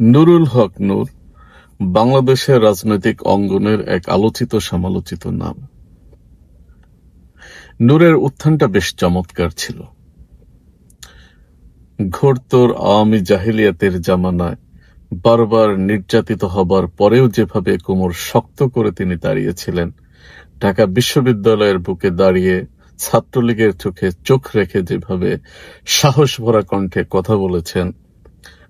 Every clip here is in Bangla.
নুরুল হক নূর, বাংলাদেশের রাজনৈতিক অঙ্গনের এক আলোচিত সমালোচিত নাম। নূরের উত্থানটা বেশ চমৎকার ছিল। ঘোরতোর আওয়ামী জাহিলিয়াতের জামানায় বারবার নির্যাতিত হবার পরেও যেভাবে কোমর শক্ত করে তিনি দাঁড়িয়েছিলেন, ঢাকা বিশ্ববিদ্যালয়ের বুকে দাঁড়িয়ে ছাত্রলীগের চোখে চোখ রেখে যেভাবে সাহস ভরা কণ্ঠে কথা বলেছেন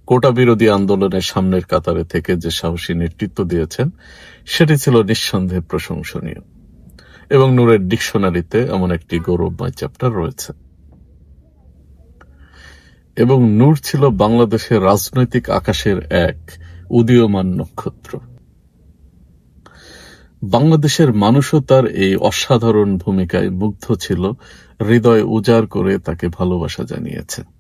কোটা বিরোধী আন্দোলনের সামনের কাতারে থেকে যে সাহসী নেতৃত্ব দিয়েছেন, সেটি ছিল নিঃসন্দেহে প্রশংসনীয়। এবং নূরের ডিকশনারিতে এমন একটি গৌরবময় চ্যাপ্টার রয়েছে। এবং নূর ছিল বাংলাদেশের রাজনৈতিক আকাশের এক উদীয়মান নক্ষত্র। বাংলাদেশের মানুষও তার এই অসাধারণ ভূমিকায় মুগ্ধ ছিল, হৃদয় উজাড় করে তাকে ভালোবাসা জানিয়েছে।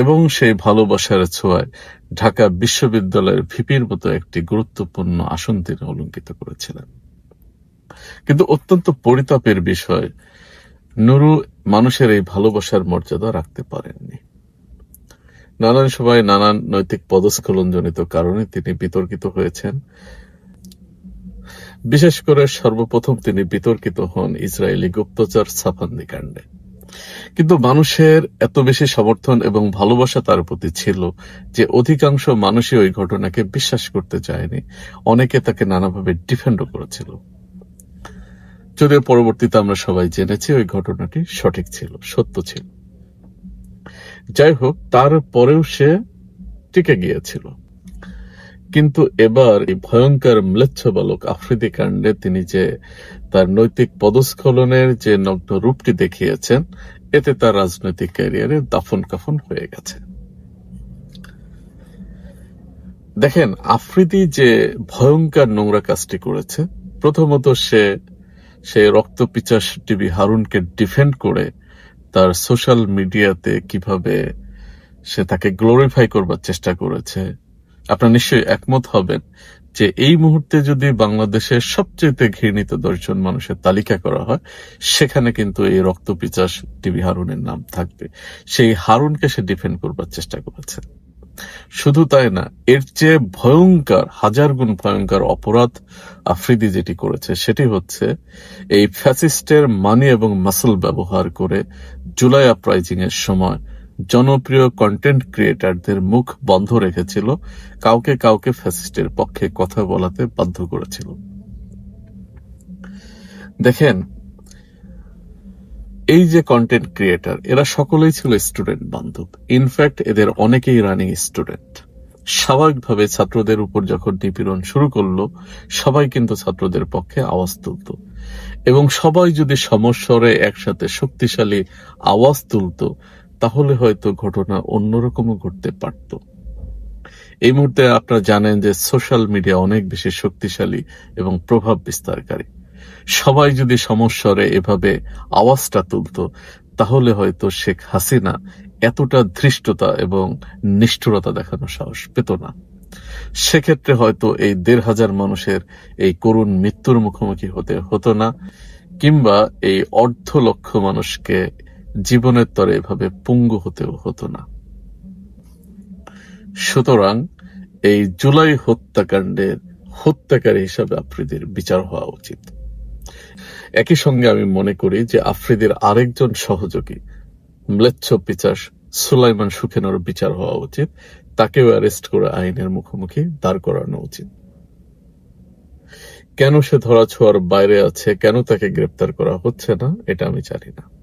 এবং সেই ভালোবাসার ছোঁয়ায় ঢাকা বিশ্ববিদ্যালয়ের ভিপির মতো একটি গুরুত্বপূর্ণ আসন তিনি অলঙ্কিত করেছিলেন। কিন্তু অত্যন্ত পরিতাপের বিষয়, নুরু মানুষের এই ভালোবাসার মর্যাদা রাখতে পারেননি। নানান সময় নানান নৈতিক পদস্খলনজনিত কারণে তিনি বিতর্কিত হয়েছেন। বিশেষ করে সর্বপ্রথম তিনি বিতর্কিত হন ইসরায়েলি গুপ্তচর সাফান্দি কাণ্ডে। কিন্তু মানুষের এত বেশি সমর্থন এবং ভালোবাসা তার প্রতি ছিল যে অধিকাংশ মানুষই ওই ঘটনাকে বিশ্বাস করতে চায়নি। অনেকে তাকে নানাভাবে ডিফেন্ডও করেছিল। যদিও পরবর্তীতে আমরা সবাই জেনেছি ওই ঘটনাটি সঠিক ছিল, সত্য ছিল। যাই হোক তারপরেও সে টিকে গিয়েছিল। কিন্তু এবার এই ভয়ঙ্কর ম্লেচ্ছ বালক আফ্রিদি কাণ্ডে তিনি যে তার নৈতিক পদস্খলনের যে নগ্ন রূপটি দেখিয়েছেন, এতে তার রাজনৈতিক ক্যারিয়ারে দাফন কাফন হয়ে গেছে। দেখেন, আফ্রিদি যে ভয়ঙ্কর নোংরা কাজটি করেছে, প্রথমত সে সে রক্তপিচাস টিভি হারুনকে ডিফেন্ড করে তার সোশ্যাল মিডিয়াতে কীভাবে সে তাকে গ্লোরিফাই করবার চেষ্টা করেছে আপনার নিশ্চয়ই একমত হবেন যে এই মুহূর্তে যদি বাংলাদেশের সবচেয়ে ঘৃণিত দশজন মানুষের তালিকা করা হয়, সেখানে কিন্তু এই রক্তপিচাস টিভি হারুনের নাম থাকবে। সেই হারুনকে সে ডিফেন্ড করবার চেষ্টা করেছে। শুধু তাই না, এর চেয়ে ভয়ঙ্কর, হাজার গুণ ভয়ঙ্কর অপরাধ আফ্রিদি যেটি করেছে, সেটি হচ্ছে এই ফ্যাসিস্টের মানি এবং মাসল ব্যবহার করে জুলাই আপরাইজিং এর সময় জনপ্রিয় কন্টেন্ট ক্রিয়েটারদের মুখ বন্ধ রেখেছিল, কাউকে কাউকে ফ্যাসিস্টের পক্ষে কথা বলাতে বাধ্য করেছিল। দেখেন, এই যে কন্টেন্ট ক্রিয়েটার এরা সকলেই ছিল স্টুডেন্ট বান্ধব। ইনফ্যাক্ট এদের অনেকেই রানিং স্টুডেন্ট স্বাভাবিকভাবে ছাত্রদের উপর যখন নিপীড়ন শুরু করল, সবাই কিন্তু ছাত্রদের পক্ষে আওয়াজ তুলত। এবং সবাই যদি সমস্বরে একসাথে শক্তিশালী আওয়াজ তুলত তাহলে হয়তো ঘটনা অন্যরকমও ঘটতে পারত। এই মুহূর্তে আপনারা জানেন যে সোশ্যাল মিডিয়া অনেক বেশি শক্তিশালী এবং প্রভাব বিস্তারকারী। সবাই যদি সমস্বরে এভাবে আওয়াজটা তুলত, তাহলে হয়তো শেখ হাসিনা এতটা ধৃষ্টতা এবং নিষ্ঠুরতা দেখানো সাহস পেত না। সেক্ষেত্রে হয়তো এই দেড় হাজার মানুষের এই করুণ মৃত্যুর মুখোমুখি হতে হতো না, কিংবা এই অর্ধ লক্ষ মানুষকে জীবনের তরে এভাবে পঙ্গু হতেও হতো না। সুতরাং এই জুলাই হত্যাকাণ্ডের হত্যাকারী হিসাবে আফ্রিদির বিচার হওয়া উচিত। একই সঙ্গে আমি মনে করি যে আফ্রিদির আরেকজন সহযোগী, ম্লেচ্ছ পিচাস সুলাইমান সুখেনের বিচার হওয়া উচিত। তাকেও অ্যারেস্ট করে আইনের মুখোমুখি দাঁড় করানো উচিত। কেন সে ধরা ছোঁয়ার বাইরে আছে? কেন তাকে গ্রেপ্তার করা হচ্ছে না? এটা আমি জানি না।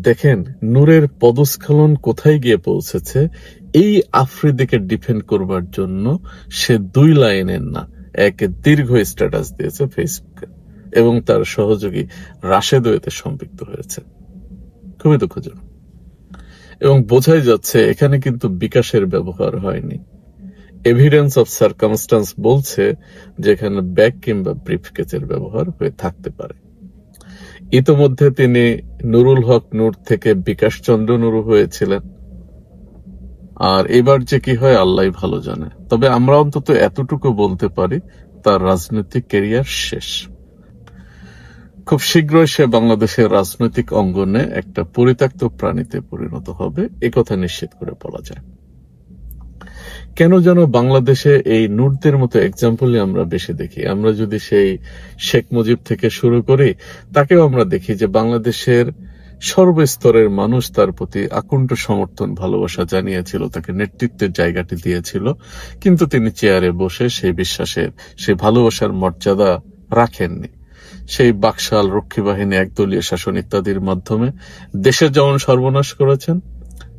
দেখেন, নূরের পদস্খলন কোথায় গিয়ে পৌঁছেছে, এই আফ্রিদিকে ডিফেন্ড করবার জন্য সে দুই লাইনের না, এক দীর্ঘ স্ট্যাটাস দিয়েছে ফেসবুকে এবং তার সহযোগী রাশেদও এতে সম্পৃক্ত হয়েছে। খুবই দুঃখজনক। এবং বোঝাই যাচ্ছে, এখানে কিন্তু বিকাশের ব্যবহার হয়নি। এভিডেন্স অফ সার্কামস্টান্স বলছে যে এখানে ব্যাগ কিংবা ব্রিফকেসের ব্যবহার হয়ে থাকতে পারে। ইতোমধ্যে তিনি নুরুল হক নূর থেকে বিকাশ চন্দ্র নুরু হয়েছিলেন। আর এবার যে কি হয়, আল্লাহ ভালো জানে। তবে আমরা অন্তত এতটুকু বলতে পারি, তার রাজনৈতিক কেরিয়ার শেষ। খুব শীঘ্রই সে বাংলাদেশের রাজনৈতিক অঙ্গনে একটা পরিত্যক্ত প্রাণীতে পরিণত হবে একথা নিশ্চিত করে বলা যায়। কেন যেন বাংলাদেশে এই নূরদের মতো এক্সাম্পলই আমরা বেশি দেখি? আমরা যদি সেই শেখ মুজিব থেকে শুরু করি, তাকেও আমরা দেখি যে বাংলাদেশের সর্বস্তরের মানুষ তার প্রতি আকুণ্ঠ সমর্থন, ভালোবাসা জানিয়েছিল, তাকে নেতৃত্বের জায়গাটি দিয়েছিল। কিন্তু তিনি চেয়ারে বসে সেই বিশ্বাসের, সেই ভালোবাসার মর্যাদা রাখেননি। সেই বাকশাল রক্ষী বাহিনী, একদলীয় শাসন ইত্যাদির মাধ্যমে দেশের যেমন সর্বনাশ করেছেন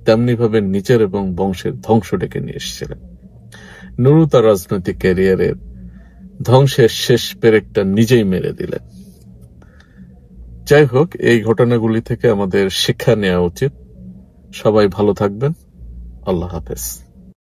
তেমনি ভাবে নিজের এবং বংশের ধ্বংস ডেকে নিয়ে এসেছিলেন। নুরু তার রাজনৈতিক ক্যারিয়ারের ধ্বংসের শেষ পেরেকটা নিজেই মেরে দিলেন। যাই হোক এই ঘটনাগুলি থেকে আমাদের শিক্ষা নেওয়া উচিত। সবাই ভালো থাকবেন। আল্লাহ হাফেজ।